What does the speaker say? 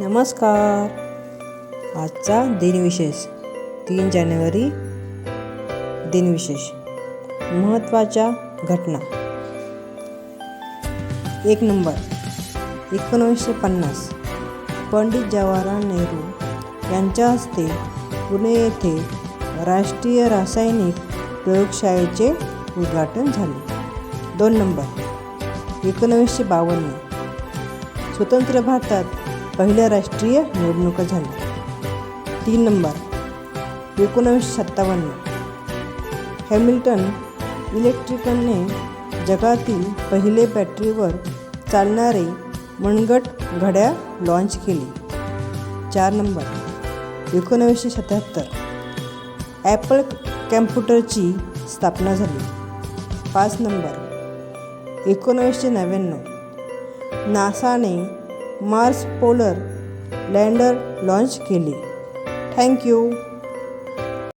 नमस्कार. आजचा दिनविशेष तीन जानेवारी दिनविशेष महत्त्वाच्या घटना. एक नंबर एकोणीसशे पन्नास पंडित जवाहरलाल नेहरू यांच्या हस्ते पुणे येथे राष्ट्रीय रासायनिक प्रयोगशाळेचे उद्घाटन झाले. दोन नंबर एकोणवीसशे बावन्न स्वतंत्र भारतात पहिल्या राष्ट्रीय निवडणुका झाल्या. तीन नंबर एकोणावीसशे सत्तावन्न. हॅमिल्टन इलेक्ट्रिकलने जगातील पहिले बॅटरीवर चालणारे मनगट घड्याळ लॉन्च केले. चार नंबर एकोणावीसशे सत्याहत्तर. ॲपल कॅम्प्युटरची स्थापना झाली. पाच नंबर एकोणावीसशे नव्याण्णव. नासाने मार्स पोलर लँडर लॉन्च केले. Thank you